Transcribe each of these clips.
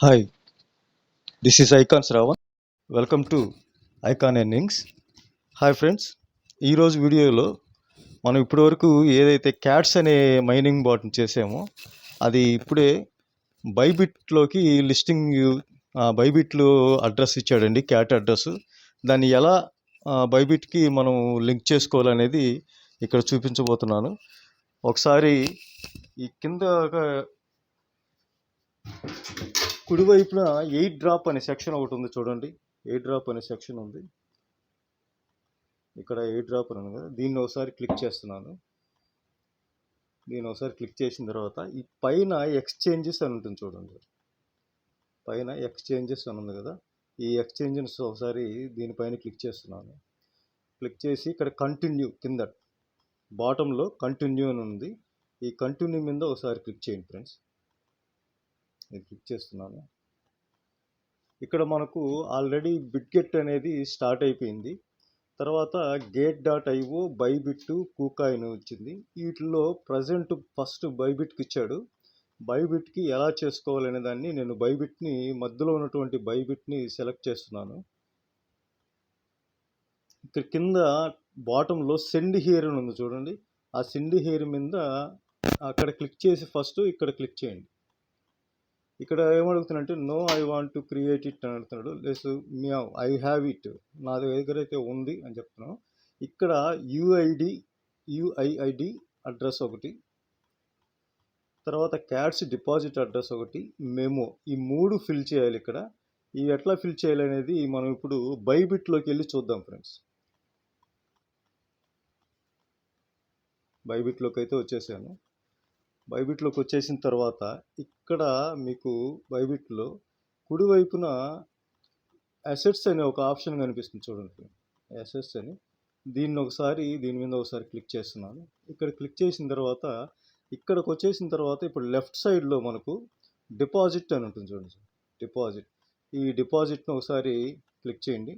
Hi this is icon Shravan welcome to icon earnings hi friends ఈరోజు వీడియోలో మనం ఇప్పటివరకు ఏదైతే క్యాట్స్ అనే మైనింగ్ బాట్ని చేసామో అది ఇప్పుడే బైబిట్లోకి లిస్టింగ్ బైబిట్లో అడ్రస్ ఇచ్చాడండి క్యాట్ అడ్రస్. దాన్ని ఎలా బైబిట్కి మనం లింక్ చేసుకోవాలనేది ఇక్కడ చూపించబోతున్నాను. ఒకసారి ఈ కింద ఒక కుడివైపున ఎయిట్ డ్రాప్ అనే సెక్షన్ ఒకటి ఉంది చూడండి. ఎయిట్ డ్రాప్ అనే సెక్షన్ ఉంది. ఇక్కడ ఎయిట్ డ్రాప్ అని ఉంది కదా. దీన్ని ఒకసారి క్లిక్ చేస్తున్నాను. దీన్ని ఒకసారి క్లిక్ చేసిన తర్వాత ఈ పైన ఎక్స్చేంజెస్ అని ఉంటుంది చూడండి. పైన ఎక్స్చేంజెస్ అని ఉంది కదా. ఈ ఎక్స్చేంజెస్ ఒకసారి దీనిపైన క్లిక్ చేస్తున్నాను. క్లిక్ చేసి ఇక్కడ కంటిన్యూ కింద బాటంలో కంటిన్యూ అని ఉంది. ఈ కంటిన్యూ మీద ఒకసారి క్లిక్ చేయండి ఫ్రెండ్స్. నేను క్లిక్ చేస్తున్నాను. ఇక్కడ మనకు ఆల్రెడీ బిట్గెట్ అనేది స్టార్ట్ అయిపోయింది. తర్వాత gate dot IO Bybit KuCoin వచ్చింది. వీటిలో ప్రజెంట్ ఫస్ట్ బైబిట్కి ఇచ్చాడు. బైబిట్కి ఎలా చేసుకోవాలనే దాన్ని నేను బైబిట్ని మధ్యలో ఉన్నటువంటి బైబిట్ని సెలెక్ట్ చేస్తున్నాను. ఇక్కడ కింద బాటంలో సెండ్ హియర్ అని ఉంది చూడండి. ఆ సెండ్ హియర్ మీద అక్కడ క్లిక్ చేసి ఫస్ట్ ఇక్కడ క్లిక్ చేయండి. ఇక్కడ ఏమడుగుతున్నాడంటే no I want to create it అని అడుగుతున్నాడు. Less me I have it నా దగ్గర అయితే ఉంది అని చెప్తున్నాను ఇక్కడ యుఐడి యుఐఐడి అడ్రస్ ఒకటి తర్వాత క్యాట్స్ డిపాజిట్ అడ్రస్ ఒకటి మెమో. ఈ మూడు ఫిల్ చేయాలి ఇక్కడ. ఇవి ఎట్లా ఫిల్ చేయాలి అనేది మనం ఇప్పుడు బైబిట్లోకి వెళ్ళి చూద్దాం ఫ్రెండ్స్. బైబిట్లోకి అయితే వచ్చేసాను. బైబిట్లోకి వచ్చేసిన తర్వాత ఇక్కడ మీకు బైబిట్లో కుడివైపున అసెట్స్ అనే ఒక ఆప్షన్ కనిపిస్తుంది చూడండి. అసెట్స్ అని. దీన్ని ఒకసారి దీని మీద ఒకసారి క్లిక్ చేస్తున్నాను. ఇక్కడ క్లిక్ చేసిన తర్వాత ఇక్కడికి వచ్చేసిన తర్వాత ఇప్పుడు లెఫ్ట్ సైడ్లో మనకు డిపాజిట్ అని ఉంటుంది చూడండి. డిపాజిట్. ఈ డిపాజిట్ను ఒకసారి క్లిక్ చేయండి.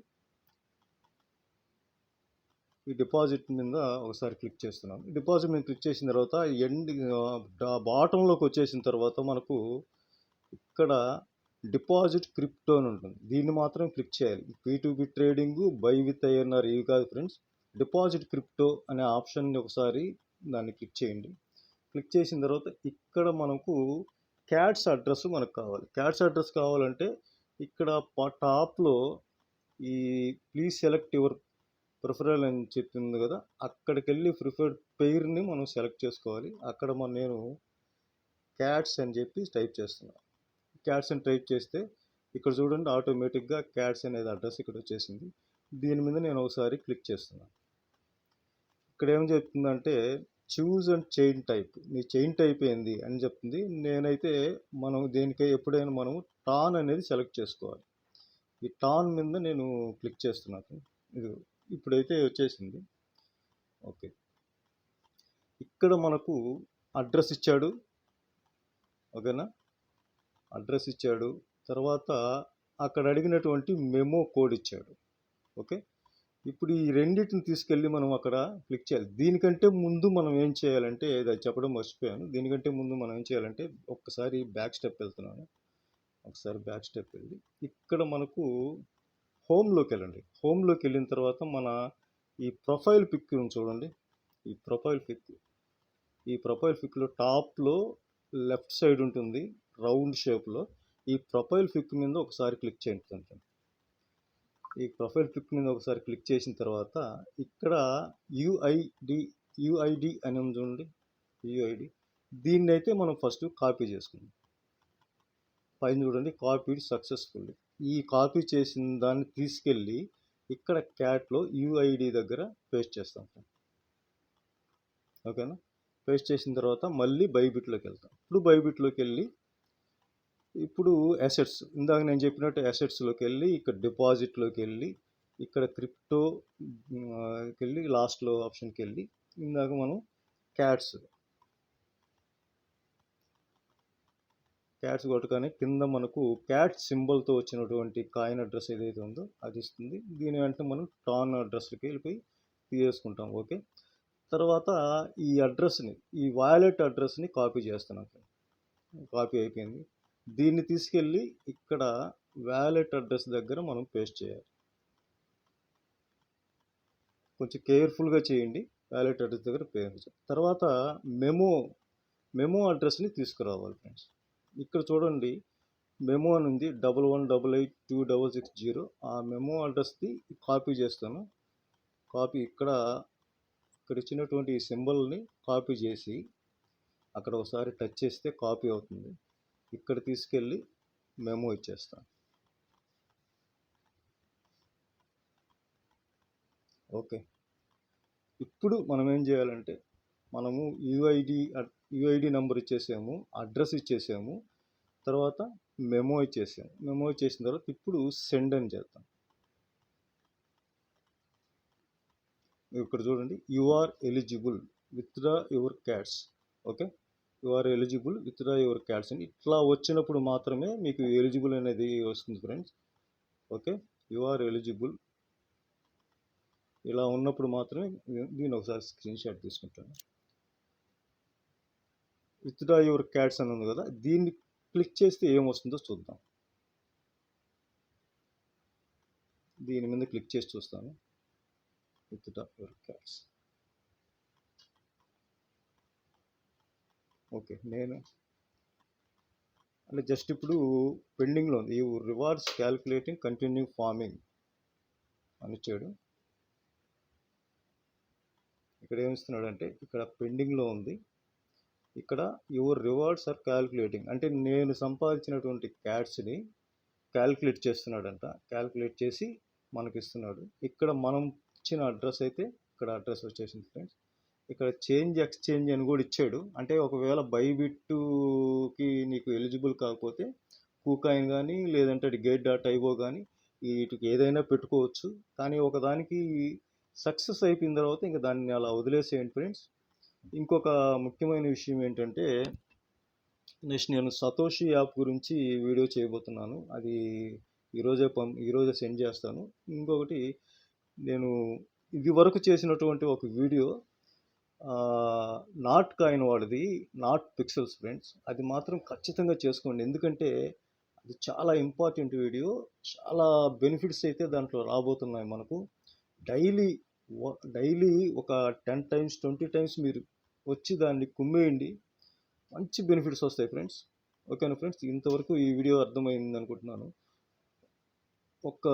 ఈ డిపాజిట్ మీద ఒకసారి క్లిక్ చేస్తున్నాం డిపాజిట్ మీద క్లిక్ చేసిన తర్వాత ఎండ్ బాటంలోకి వచ్చేసిన తర్వాత మనకు ఇక్కడ డిపాజిట్ క్రిప్టో అని ఉంటుంది. దీన్ని మాత్రం క్లిక్ చేయాలి. P two B trading buy with INR ఇవి కాదు ఫ్రెండ్స్. డిపాజిట్ క్రిప్టో అనే ఆప్షన్ని ఒకసారి దాన్ని క్లిక్ చేయండి. క్లిక్ చేసిన తర్వాత ఇక్కడ మనకు క్యాట్స్ అడ్రస్ మనకు కావాలి. క్యాట్స్ అడ్రస్ కావాలంటే ఇక్కడ ప- టాప్లో ఈ ప్లీజ్ సెలెక్ట్ యువర్ ప్రిఫరల్ అని చెప్పింది కదా అక్కడికి వెళ్ళి ప్రిఫర్డ్ పెయిర్ని మనం సెలెక్ట్ చేసుకోవాలి. అక్కడ మన నేను క్యాట్స్ అని చెప్పి టైప్ చేస్తున్నాను క్యాట్స్ అని టైప్ చేస్తే ఇక్కడ చూడండి ఆటోమేటిక్గా క్యాట్స్ అనేది అడ్రస్ ఇక్కడ వచ్చేసింది. దీని మీద నేను ఒకసారి క్లిక్ చేస్తున్నాను ఇక్కడ ఏం చెప్తుందంటే చూజ్ అండ్ చైన్ టైప్. నీ చైన్ టైప్ ఏంది అని చెప్తుంది. నేనైతే మనం దేనికై ఎప్పుడైనా మనం టాన్ అనేది సెలెక్ట్ చేసుకోవాలి. ఈ టాన్ మీద నేను క్లిక్ చేస్తున్నాను ఇది ఇప్పుడైతే వచ్చేసింది. ఓకే. ఇక్కడ మనకు అడ్రస్ ఇచ్చాడు. ఓకేనా? అడ్రస్ ఇచ్చాడు. తర్వాత అక్కడ అడిగినటువంటి మెమో కోడ్ ఇచ్చాడు. ఓకే? ఇప్పుడు ఈ రెండింటిని తీసుకెళ్ళి మనం అక్కడ క్లిక్ చేయాలి. దీనికంటే ముందు మనం ఏం చేయాలంటే అది చెప్పడం మర్చిపోయాను. దీనికంటే ముందు మనం ఏం చేయాలంటే ఒక్కసారి బ్యాక్ స్టెప్ వెళ్తున్నాను. ఒకసారి బ్యాక్ స్టెప్ వెళ్ళి ఇక్కడ మనకు హోమ్లోకి వెళ్ళండి హోమ్లోకి వెళ్ళిన తర్వాత మన ఈ ప్రొఫైల్ పిక్ ఉంది చూడండి. ఈ ప్రొఫైల్ పిక్. ఈ ప్రొఫైల్ పిక్లో టాప్లో లెఫ్ట్ సైడ్ ఉంటుంది. రౌండ్ షేప్లో. ఈ ప్రొఫైల్ పిక్ మీద ఒకసారి క్లిక్ చేయండి ఈ ప్రొఫైల్ పిక్ మీద ఒకసారి క్లిక్ చేసిన తర్వాత ఇక్కడ యుఐడి యుఐడి అని ఉంది చూడండి. యుఐడి. దీన్ని అయితే మనం ఫస్ట్ కాపీ చేసుకుందాం. పైన చూడండి కాపీ సక్సెస్ఫుల్ ఈ కాపీ చేసిన దాన్ని తీసుకెళ్ళి ఇక్కడ క్యాట్లో యుఐడి దగ్గర పేస్ట్ చేస్తాం ఓకేనా? పేస్ట్ చేసిన తర్వాత మళ్ళీ బైబిట్లోకి వెళ్తాం. ఇప్పుడు బైబిట్లోకి వెళ్ళి ఇప్పుడు అసెట్స్ ఇందాక నేను చెప్పినట్టు అసెట్స్లోకి వెళ్ళి ఇక్కడ డిపాజిట్లోకి వెళ్ళి ఇక్కడ క్రిప్టో వెళ్ళి లాస్ట్లో ఆప్షన్కి వెళ్ళి ఇందాక మనం క్యాట్స్ క్యాట్స్ కొట్టగానే కింద మనకు క్యాట్ సింబల్తో వచ్చినటువంటి కాయిన్ అడ్రస్ ఏదైతే ఉందో అది ఇస్తుంది. దీని వెంటనే మనం టాన్ అడ్రస్కి వెళ్ళిపోయి తీసేసుకుంటాం. ఓకే తర్వాత ఈ అడ్రస్ని ఈ వాలెట్ అడ్రస్ని కాపీ చేస్తున్నాం. కాపీ అయిపోయింది. దీన్ని తీసుకెళ్ళి ఇక్కడ వ్యాలెట్ అడ్రస్ దగ్గర మనం పేస్ట్ చేయాలి. కొంచెం కేర్ఫుల్గా చేయండి. వ్యాలెట్ అడ్రస్ దగ్గర పేస్ట్ తర్వాత మెమో మెమో అడ్రస్ని తీసుకురావాలి ఫ్రెండ్స్ ఇక్కడ చూడండి మెమో అని ఉంది double one double eight two double six zero ఆ మెమో అడ్రస్ది కాపీ చేస్తాను. కాపీ ఇక్కడ ఇక్కడ ఇచ్చినటువంటి సింబల్ని కాపీ చేసి అక్కడ ఒకసారి టచ్ చేస్తే కాపీ అవుతుంది. ఇక్కడ తీసుకెళ్ళి మెమో ఇచ్చేస్తాను. ఓకే ఇప్పుడు మనం ఏం చేయాలంటే మనము యుఐడి యుఐడి నెంబర్ ఇచ్చేసాము అడ్రస్ ఇచ్చేసాము తర్వాత మెమో ఇచ్చేసాము మెమో ఇచ్చేసిన తర్వాత ఇప్పుడు సెండ్ అని చేద్దాం. ఇక్కడ చూడండి you are eligible withdraw your cats. Okay? You are eligible withdraw your cats అని ఇట్లా వచ్చినప్పుడు మాత్రమే మీకు ఎలిజిబుల్ అనేది వస్తుంది friends. Okay? You are eligible. ఇలా ఉన్నప్పుడు మాత్రమే నేను ఒకసారి స్క్రీన్ షాట్ తీసుకుంటాను. విత్డ్రా యువర్ క్యాట్స్ అని ఉంది కదా దీన్ని క్లిక్ చేస్తే ఏమొస్తుందో చూద్దాం. దీని మీద క్లిక్ చేసి చూస్తాను. విత్డ్రా యువర్ క్యాట్స్ ఓకే నేను అంటే జస్ట్ ఇప్పుడు పెండింగ్లో ఉంది. ఈ రివార్డ్స్ క్యాల్కులేటింగ్ కంటిన్యూ ఫార్మింగ్ అని చేయడం. ఇక్కడ ఏమిస్తున్నాడంటే ఇక్కడ పెండింగ్లో ఉంది. ఇక్కడ యువర్ రివార్డ్స్ ఆర్ క్యాల్కులేటింగ్ అంటే నేను సంపాదించినటువంటి క్యాట్స్ని క్యాల్కులేట్ చేస్తున్నాడంట. క్యాల్కులేట్ చేసి మనకి ఇస్తున్నాడు ఇక్కడ మనం ఇచ్చిన అడ్రస్ అయితే ఇక్కడ అడ్రస్ వచ్చేసింది ఫ్రెండ్స్. ఇక్కడ చేంజ్ ఎక్స్చేంజ్ అని కూడా ఇచ్చాడు. అంటే ఒకవేళ బైబిట్టుకి నీకు ఎలిజిబుల్ కాకపోతే కూకాయిన్ కానీ లేదంటే గేట్ డాట్ ఐవో కానీ వీటికి ఏదైనా పెట్టుకోవచ్చు. కానీ ఒకదానికి సక్సెస్ అయిపోయిన తర్వాత ఇంకా దాన్ని అలా వదిలేసేయండి ఫ్రెండ్స్. ఇంకొక ముఖ్యమైన విషయం ఏంటంటే నెక్స్ట్ నేను సతోషి యాప్ గురించి వీడియో చేయబోతున్నాను. అది ఈరోజే పం ఈరోజే సెండ్ చేస్తాను. ఇంకొకటి నేను ఇది వరకు చేసినటువంటి ఒక వీడియో నాట్ కాయిన్ వాడిది నాట్ పిక్సెల్స్ ఫ్రెండ్స్. అది మాత్రం ఖచ్చితంగా చేసుకోండి. ఎందుకంటే అది చాలా ఇంపార్టెంట్ వీడియో. చాలా బెనిఫిట్స్ అయితే దాంట్లో రాబోతున్నాయి మనకు. డైలీ డైలీ ఒక టెన్ టైమ్స్ ట్వంటీ టైమ్స్ మీరు వచ్చి దాన్ని కుమ్మేయండి. మంచి బెనిఫిట్స్ వస్తాయి ఫ్రెండ్స్. ఓకేనా ఫ్రెండ్స్ ఇంతవరకు ఈ వీడియో అర్థమైంది అనుకుంటున్నాను. ఒక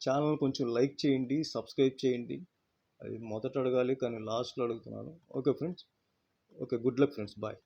ఛానల్ కొంచెం లైక్ చేయండి సబ్స్క్రైబ్ చేయండి. అది మొదట అడగాలి కానీ లాస్ట్లో అడుగుతున్నాను. Okay friends. Okay good luck friends. Bye.